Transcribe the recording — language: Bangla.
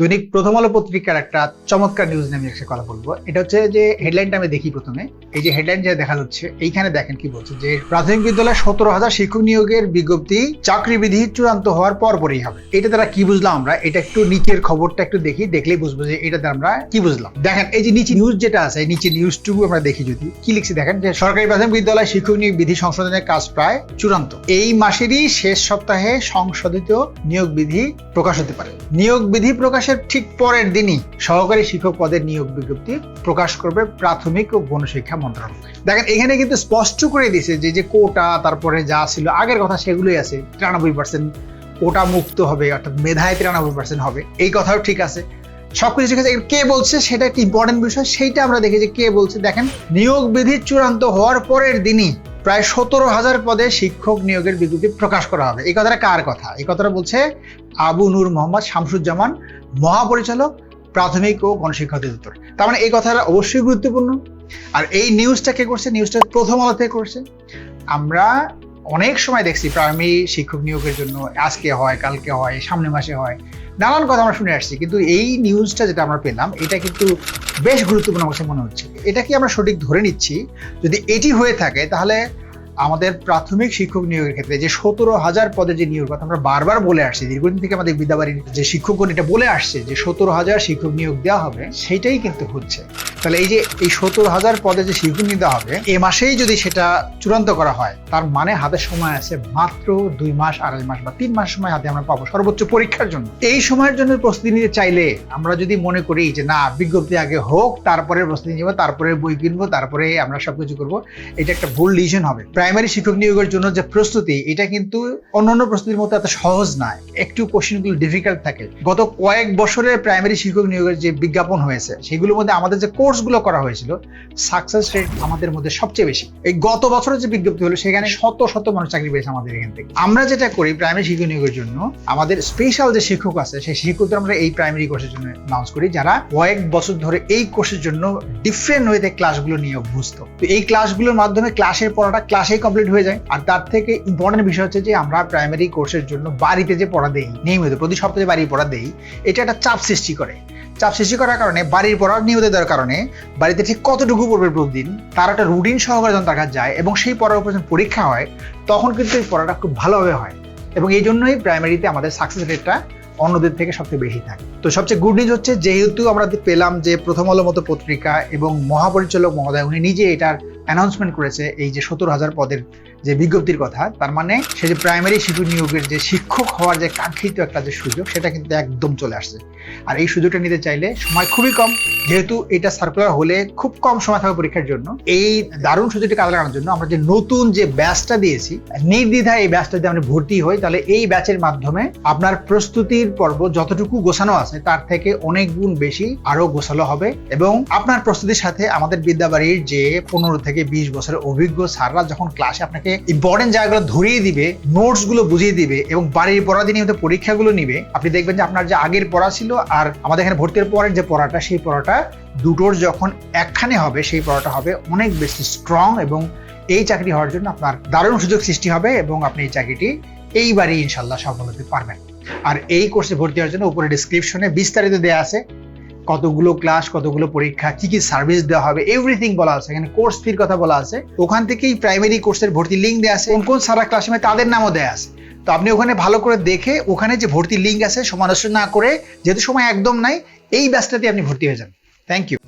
দৈনিক প্রথম আলো পত্রিকার একটা চমৎকার নিউজ নিয়ে আমি কথা বলব। এটা হচ্ছে যে হেডলাইনটা আমি দেখি প্রথমে। এই যে হেডলাইন যে দেখা যাচ্ছে, এইখানে দেখেন কি বলছে যে, প্রাথমিক বিদ্যালয়ে সতেরো হাজার শিক্ষক নিয়োগের বিজ্ঞপ্তি চাকরি বিধি চূড়ান্ত হওয়ার পর পরই হবে। এটা দ্বারা কি বুঝলাম আমরা? এটা একটু নিচের খবরটা একটু দেখি, দেখলেই বুঝব যে এটা আমরা কি বুঝলাম। দেখেন, এই যে নিচে নিউজ যেটা আছে নিচে নিউজটুকু আমরা দেখি যদি, কি লিখছে দেখেন যে, সরকারি প্রাথমিক বিদ্যালয় শিক্ষক নিয়োগ বিধি সংশোধনের কাজ প্রায় চূড়ান্ত। এই মাসেরই শেষ সপ্তাহে সংশোধিত নিয়োগ বিধি প্রকাশ হতে পারে। নিয়োগ বিধি প্রকাশের ঠিক পরের দিনই সহকারী শিক্ষক পদের নিয়োগ বিজ্ঞপ্তি প্রকাশ করবে প্রাথমিক ও গণশিক্ষা মন্ত্রণালয়। দেখেন, এখানে কিন্তু স্পষ্ট করে দিয়েছে যে যে কোটা, তারপরে যা ছিল, আগের কথা সেগুলোই আছে। তিরানব্বই পার্সেন্ট কোটা মুক্ত হবে, অর্থাৎ মেধায় তিরানব্বই পার্সেন্ট হবে। এই কথাও ঠিক আছে। সবকিছু ঠিক আছে। কে বলছে, সেটা একটা ইম্পর্টেন্ট বিষয়। সেইটা আমরা দেখি যে কে বলছে? দেখেন, নিয়োগ বিধি চূড়ান্ত হওয়ার পরের দিনই প্রায় সতেরো হাজার পদে শিক্ষক নিয়োগের বিজ্ঞপ্তি প্রকাশ করা হবে। এই কথাটা কার কথা? এই কথাটা বলছে আবু নূর মোহাম্মদ শামসুজ্জামান, মহাপরিচালক প্রাথমিক ও গণশিক্ষা অধিদপ্তর। তার মানে এই কথাটা অবশ্যই গুরুত্বপূর্ণ। আর এই নিউজটা কে করছে? নিউজটা প্রথম আলোতে করছে। আমরা অনেক সময় দেখছি প্রাইমারি শিক্ষক নিয়োগের জন্য আজকে হয়, কালকে হয় সামনের মাসে হয়। নানান কথা আমরা শুনে আসছি, কিন্তু এই নিউজটা যেটা আমরা পেলাম, এটা কিন্তু বেশ গুরুত্বপূর্ণ আমার মনে হচ্ছে। এটা কি আমরা সঠিক ধরে নিচ্ছি? যদি এটি হয়ে থাকে, তাহলে আমাদের প্রাথমিক শিক্ষক নিয়োগের ক্ষেত্রে যে সতেরো হাজার পদে যে নিয়োগ কথা আমরা বারবার বলে আসছি, দীর্ঘদিন থেকে আমাদের বিদ্যাবাড়ির যে শিক্ষকগণ এটা বলে আসছে যে সতেরো হাজার শিক্ষক নিয়োগ দেওয়া হবে সেটাই কিন্তু হচ্ছে। তাহলে এই যে এই সত্তর হাজার পদে যে নিয়োগ দেওয়া হবে, এ মাসেই যদি সেটা চূড়ান্ত করা হয়, তার মানে হাতে সময় আছে মাত্র দুই মাস, আড়াই মাস বা তিন মাস সময় হাতে আমরা পাবো সর্বোচ্চ পরীক্ষার জন্য। এই সময়ের জন্য প্রস্তুতি নিতে চাইলে আমরা যদি মনে করি যে না, বিজ্ঞপ্তি আগে হোক, তারপরে প্রস্তুতি নিব, তারপরে বই কিনবো, তারপরে আমরা সবকিছু করব, এটা একটা ভুল ডিসিশন হবে। প্রাইমারি শিক্ষক নিয়োগের জন্য যে প্রস্তুতি, এটা কিন্তু অন্যান্য প্রস্তুতির মতো এত সহজ নয়। একটু কোশ্চেনগুলো ডিফিকাল্ট থাকে। গত কয়েক বছরে প্রাইমারি শিক্ষক নিয়োগের যে বিজ্ঞাপন হয়েছে, সেগুলোর মধ্যে আমাদের যে কোর্সগুলো করা হয়েছিল সাকসেস রেট আমাদের মধ্যে সবচেয়ে বেশি। এই গত বছরের যে বিজ্ঞপ্তি হলো, সেখানে শত শত মানুষ চাকরি পেয়েছে আমাদের এখান থেকে। আমরা যেটা করি প্রাইমারি শিক্ষক নিয়োগের জন্য, আমাদের স্পেশাল যে শিক্ষক আছে, সেই শিক্ষকদের আমরা এই প্রাইমারি কোর্সের জন্য লঞ্চ করি, যারা কয়েক বছর ধরে এই কোর্সের জন্য ডিফারেন্ট ওয়েতে ক্লাসগুলো নিয়ে অভ্যস্ত তো এই ক্লাসগুলোর মাধ্যমে ক্লাসের পড়াটা ক্লাসেই কমপ্লিট হয়ে যায়। আর তার থেকে ইম্পর্টেন্ট বিষয় হচ্ছে যে, আমরা প্রাইমারি কোর্সের জন্য বাড়িতে যে পড়া দেই, নিয়মিত প্রতি সপ্তাহে বাড়ি পড়া দেই, এটা একটা চাপ সৃষ্টি করে। চাপ সৃষ্টি করার কারণে, বাড়ির পড়া নিয়মিত দেওয়ার কারণে, বাড়িতে ঠিক কতটুকু পড়বে প্রতিদিন, তার একটা রুটিন সহকারে যখন দেখা যায় এবং সেই পড়ার উপর যখন পরীক্ষা হয়, তখন কিন্তু এই পড়াটা খুব ভালোভাবে হয় এবং এই জন্যই প্রাইমারিতে আমাদের সাকসেস রেটটা অন্যদের থেকে সবচেয়ে বেশি থাকে। তো সবচেয়ে গুড নিউজ হচ্ছে, যেহেতু আমরা পেলাম যে প্রথম আলো মতো পত্রিকা এবং মহাপরিচালক মহোদয়, উনি নিজে এটার অ্যানাউন্সমেন্ট করেছে, এই যে সত্তর হাজার পদের যে বিজ্ঞপ্তির কথা, তার মানে সে যে প্রাইমারি শিশু নিয়োগের যে শিক্ষক হওয়ার যে কাঙ্ক্ষিত একটা যে সুযোগ, সেটা কিন্তু একদম চলে আসছে। আর এই সুযোগটা নিতে চাইলে সময় খুবই কম, যেহেতু এটা সার্কুলার হলে খুব কম সময় থাকবে পরীক্ষার জন্য। এই দারুণ সুযোগটি কাজে লাগানোর জন্য আমরা যে নতুন যে ব্যাচটা দিয়েছি, নির্দ্বিধায় এই ব্যাচটা যদি আমরা ভর্তি হই, তাহলে এই ব্যাচের মাধ্যমে আপনার প্রস্তুতির পর্ব যতটুকু গোছানো আছে, তার থেকে অনেক গুণ বেশি আরও গোছালো হবে এবং আপনার প্রস্তুতির সাথে আমাদের বিদ্যাবাড়ির যে পনেরো থেকে বিশ বছরের অভিজ্ঞ স্যাররা যখন ক্লাসে আপনাকে ইম্পর্টেন্ট জায়গাগুলো ধরিয়ে দিবে নোটসগুলো বুঝিয়ে দিবে এবং বাড়ির পড়া নিয়মিত পরীক্ষাগুলো নিবে। আপনি দেখবেন যে আপনার যে আগের পড়া ছিল আর আমাদের এখানে ভর্তির পরের যে পড়াটা, সেই পড়াটা দুটোর যখন একখানে হবে, সেই পড়াটা হবে অনেক বেশি স্ট্রং এবং এই চাকরি হওয়ার জন্য আপনার দারুণ সুযোগ সৃষ্টি হবে এবং আপনি এই চাকরিটি এইবারই ইনশাল্লাহ সফল হতে পারবেন। আর এই কোর্সে ভর্তি হওয়ার জন্য উপরে ডিসক্রিপশনে বিস্তারিত দেওয়া আছে। কতগুলো ক্লাস কতগুলো পরীক্ষা, কি কি সার্ভিস দেওয়া হবে এভরিথিং বলা আছে। এখানে কোর্স ফির কথা বলা আছে। ওখান থেকেই প্রাইমারি কোর্সের ভর্তি লিঙ্ক দেওয়া আছে। কোন কোন সারা ক্লাসে তাদের নামও দেওয়া আছে। তো আপনি ওখানে ভালো করে দেখে ওখানে যে ভর্তি লিঙ্ক আছে সমালোচনা না করে, যেহেতু সময় একদম নাই, এই ব্যাচটাতে আপনি ভর্তি হয়ে যান। Thank you